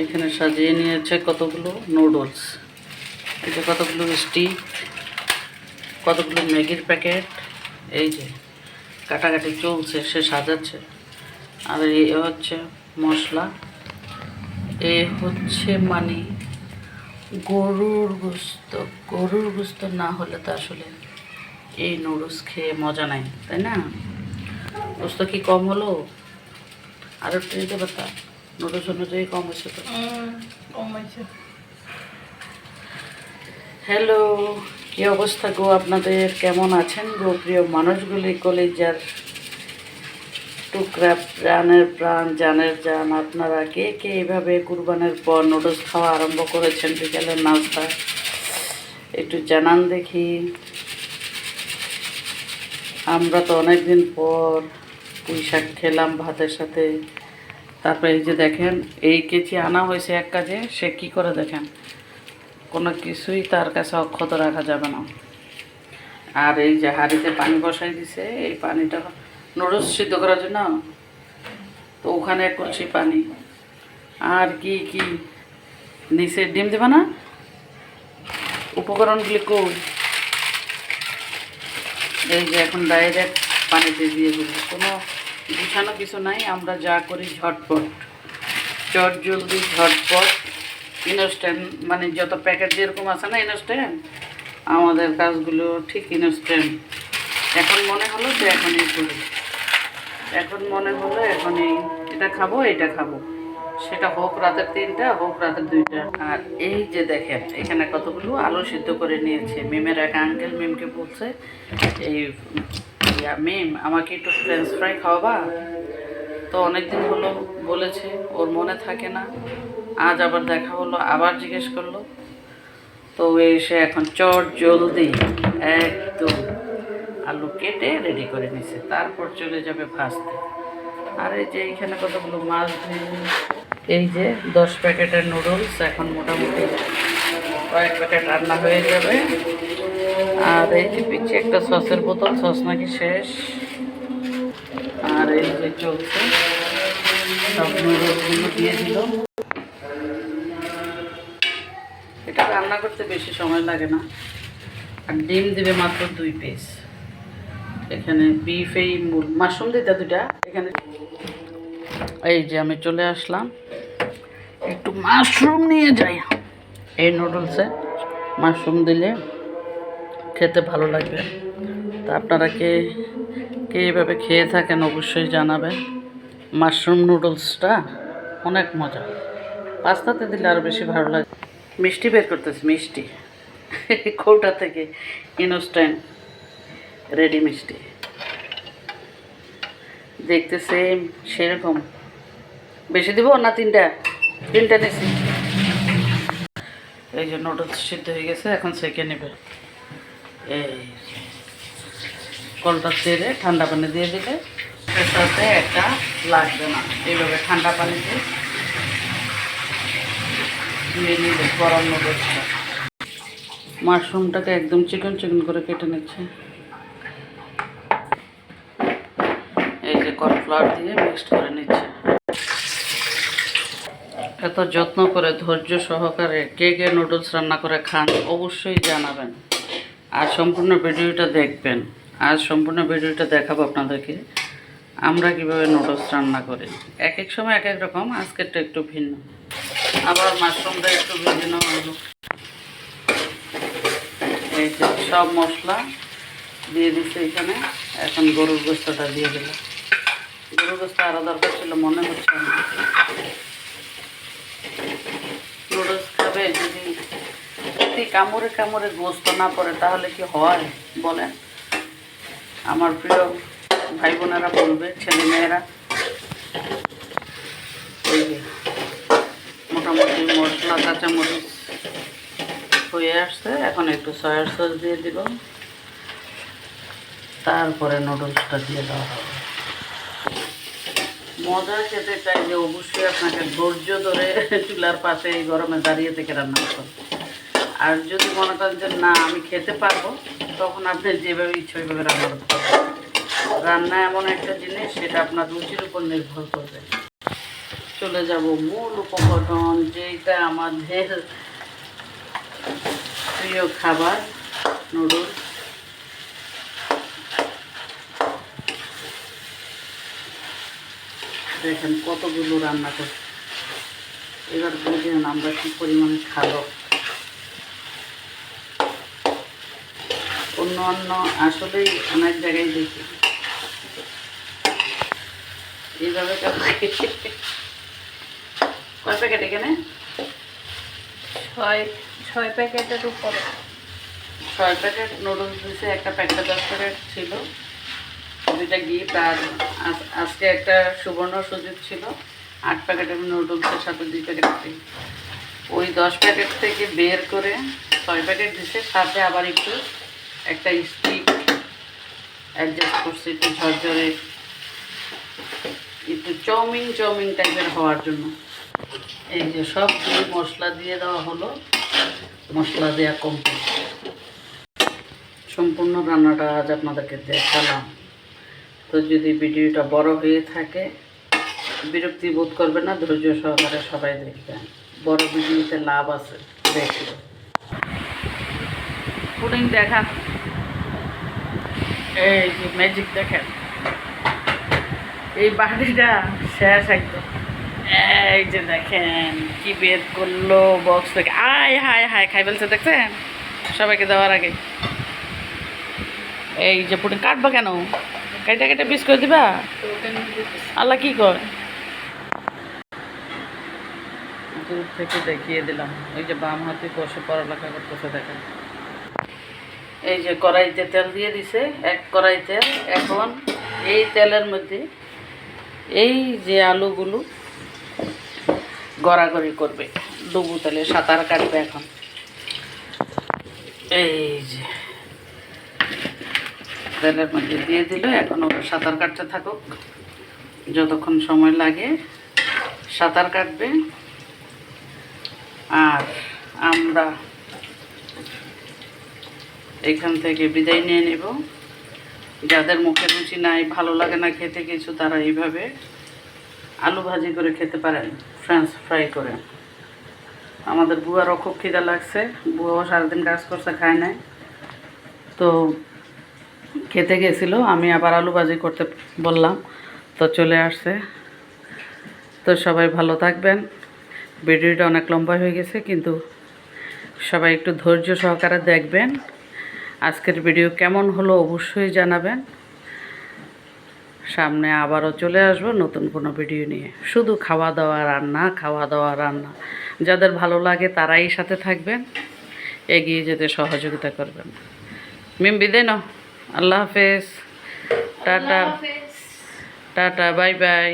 এখানে সাজিয়ে নিয়েছে কতগুলো নুডলস এই যে কতগুলো স্টিক কতগুলো ম্যাগির প্যাকেট, এই যে কাটাকাটি চলছে, সে সাজাচ্ছে। আর এ হচ্ছে মশলা। এ হচ্ছে মানে গরুর গোস্ত। গরুর গোস্ত না হলে তো আসলে এই নুডলস খেয়ে মজা নাই, তাই না? গোস্ত কি কম হলো? আর একটু পারতাম নুডলস অনুযায়ী কম হয়েছে তো। কমাইছে হ্যালো কি অবস্থা গো আপনাদের? কেমন আছেন গো প্রিয় মানুষগুলি? কলেজার টুকরা প্রাণের প্রাণ জানের জান। আপনারা কে কে এইভাবে কুরবানের পর নুডলস খাওয়া আরম্ভ করেছেন বিকেলের নাস্তা একটু জানান দেখি। আমরা তো অনেক দিন পর পুঁই শাক খেলাম ভাতের সাথে। তারপরে এই যে দেখেন, এই কেজি আনা হয়েছে এক কাজে, সে কি করে দেখেন? কোনো কিছুই তার কাছে অক্ষত রাখা যাবে না। আর এই যে হাঁড়িতে পানি বসাই দিছে, এই পানিটা নুডলস সিদ্ধ করার জন্য। তো ওখানে এক পানি। আর কি কি? নিচে ডিম দেবে না? উপকরণগুলি কই? এই যে এখন ডাইরেক্ট পানিতে দিয়ে দেবো কোনো গুছানো কিছু নাই, আমরা যা করি ঝটপট। চট জলদি ঝটপট। ইনস্ট্যান্ট মানে যত প্যাকেট যেরকম আছে না ইনস্ট্যান্ট আমাদের কাজগুলো ঠিক ইনস্ট্যান্ট এখন মনে হলো যে এখনই করি। এখন মনে হলো এখনই এটা খাব এটা খাব। সেটা হোক রাতের তিনটা, হোক রাতের দুইটা। আর এই যে দেখেন, এখানে কতগুলো আলু সিদ্ধ করে নিয়েছে। মিমের এক আঙ্কেল মিমকে বলছে, এই মিম আমাকে একটু ফ্রেঞ্চ ফ্রাই খাওয়াবা? তো অনেকদিন হলো বলেছে, ওর মনে থাকে না। আজ আবার দেখা হলো, আবার জিজ্ঞেস করল। তো এসে এখন চট জলদি একদম আলু কেটে রেডি করে নিছে। তারপর চলে যাবে ভাজতে। আর এই যে এইখানে কতগুলো মাছ এই যে দশ প্যাকেটের নুডলস এখন মোটামুটি কয়েক প্যাকেট রান্না হয়ে যাবে। আর এই যে পিছিয়ে একটা সসের বোতল, সস নাকি শেষ। আর এই যে চলছে দিয়ে এটা রান্না করতে বেশি সময় লাগে না। আর ডিম দিবে মাত্র দুই পিস এখানে বিফ এই মূল মাশরুম দিতে দুটা এখানে এই যে আমি চলে আসলাম। একটু মাশরুম নিয়ে যাই। এই নুডলসে মাশরুম দিলে খেতে ভালো লাগবে। তা আপনারা কে কে এভাবে খেয়ে থাকেন অবশ্যই জানাবেন। মাশরুম নুডলসটা অনেক মজা। পাস্তাতে দিলে আরও বেশি ভালো লাগে। মিষ্টি বের করতেছি, মিষ্টি। কৌটা থেকে ইনস্ট্যান্ট রেডি মিষ্টি। দেখতে সেম, সেরকম। বেশি দিব না তিনটা? তিনটা নিছি। এই যে নুডলস সিদ্ধ হয়ে গেছে, এখন সেকে নেবে। এই কলটা তেলে ঠান্ডা পানি দিয়ে দিলে সাথে একটা লাগবে না। এইভাবে ঠান্ডা পানিতে দিয়ে নিলে গরম নুডলসটা মাশরুমটাকে একদম চিকন চিকন করে কেটে নিচ্ছে। এই যে কর্নফ্লাওয়ার দিয়ে মিক্সড করে নিচ্ছে। এত যত্ন করে ধৈর্য সহকারে কে কে নুডলস রান্না করে খান অবশ্যই জানাবেন। আর সম্পূর্ণ ভিডিওটা দেখবেন। আজ সম্পূর্ণ ভিডিওটা দেখাবো আপনাদেরকে। আমরা কীভাবে নুডলস রান্না করি। এক এক সময় এক এক রকম, আজকেরটা একটু ভিন্ন। আবার মাশরুমটা একটু ভিন্ন সব মশলা দিয়ে দিচ্ছে এখানে। এখন গরুর গোস্তটা দিয়ে দিল গরুর গোস্ত আরও দরকার ছিল, মনে হচ্ছে নুডলস খাবে যদি সত্যি কামড়ে কামড়ে গোস্ত না পড়ে তাহলে কি হয়? বলেন। আমার প্রিয় ভাই বোনেরা বলবে, ছেলে মেয়েরা। মোটামুটি মশলা, কাঁচামরিচ হয়ে আসছে। এখন একটু সয়ার সস দিয়ে দিব। তারপরে নুডলসটা দিয়ে দেওয়া হবে। মজা খেতে চাইলে অবশ্যই আপনাকে ধৈর্য ধরে চুলার পাশে এই গরমে দাঁড়িয়ে থেকে রান্না করতে। আর যদি মনে করেন যে না, আমি খেতে পারব, তখন আপনি যেভাবে ইচ্ছে ওইভাবে রান্না করতে পারবেন। রান্না এমন একটা জিনিস, সেটা আপনার রুচির উপর নির্ভর করবে। চলে যাব মূল উপকরণ যেটা আমাদের প্রিয় খাবার, নুডলস। দেখেন কতগুলো রান্না করছি। এবার বুঝেন আমরা কি পরিমাণে খাব। অন্য অন্য আসলেই অনেক জায়গায় দেখি। এইভাবে কয় প্যাকেট এখানে? ছয় ছয় প্যাকেটের উপরে। ছয় প্যাকেট নুডলস দিয়েছে একটা প্যাকেটে দশ প্যাকেট ছিল। দুইটা গিফট আর আজ- আজকে একটা সুবর্ণ সুযোগ ছিল। আট প্যাকেটের নুডলসের সাথে দুই প্যাকেট ওই দশ প্যাকেট থেকে বের করে ছয় প্যাকেট দিছে সাথে আবার একটু একটা স্টিক অ্যাডজাস্ট করছে একটু ঝরঝরে, একটু চাউমিন চাউমিন টাইপের হওয়ার জন্য। এই যে সব মশলা দিয়ে দেওয়া হলো, মশলা দেওয়া কমপ্লিট সম্পূর্ণ রান্নাটা আজ আপনাদেরকে দেখালাম। তো যদি ভিডিওটা বড় হয়ে থাকে, বিরক্তি বোধ করবে না, ধৈর্য সহকারে সবাই দেখবেন। বড় ভিডিওতে লাভ আছে দেখবে পুডিং দেখান এই যে ম্যাজিক দেখেন। এই বাড়িটা শেষ একদম। এই যে দেখেন কি বের করল বক্স থেকে। আয়, হায় হায়, খাই ফেলছে, দেখছেন? সবাইকে দেওয়ার আগে। এই যে পুডিং কাটবা কেন? কেটে কেটে পিস করে দিবা? আল্লাহ কি কর দূর থেকে দেখিয়ে দিলাম। ওই যে বাম হাতে বসে পড়ালেখা করতেছে, দেখেন। এই যে কড়াইতে তেল দিয়ে দিছে, এক কড়াই তেল। এখন এই তেলের মধ্যে এই যে আলুগুলো গড়াগড়ি করবে, ডুবু তেলে, সাঁতার কাটবে এখন। এই যে তেলের মধ্যে দিয়ে দিল, এখন ওরা সাঁতার কাটতে থাকুক। যতক্ষণ সময় লাগে, সাঁতার কাটবে। আর আমরা এখান থেকে বিদায় নিয়ে নেব। যাদের মুখে রুচি নাই, ভালো লাগে না খেতে কিছু, তারা এইভাবে আলু ভাজি করে খেতে পারেন ফ্রেঞ্চ ফ্রাই করে। আমাদের বুয়ারও খুব খিদা লাগছে, বুয়াও সারাদিন কাজ করছে, খায় নাই। তো খেতে গেছিল, আমি আবার আলু ভাজি করতে বললাম, তো চলে আসছে। তো সবাই ভালো থাকবেন। ভিডিওটা অনেক লম্বা হয়ে গেছে, কিন্তু সবাই একটু ধৈর্য সহকারে দেখবেন। আজকের ভিডিও কেমন হলো অবশ্যই জানাবেন। সামনে আবারও চলে আসব নতুন কোনো ভিডিও নিয়ে। শুধু খাওয়া দাওয়া রান্না খাওয়া দাওয়া রান্না। যাদের ভালো লাগে তারাই সাথে থাকবেন এগিয়ে যেতে সহযোগিতা করবেন। মিম বিদায় নাও। আল্লাহ হাফেজ। টাটা। Tata bye bye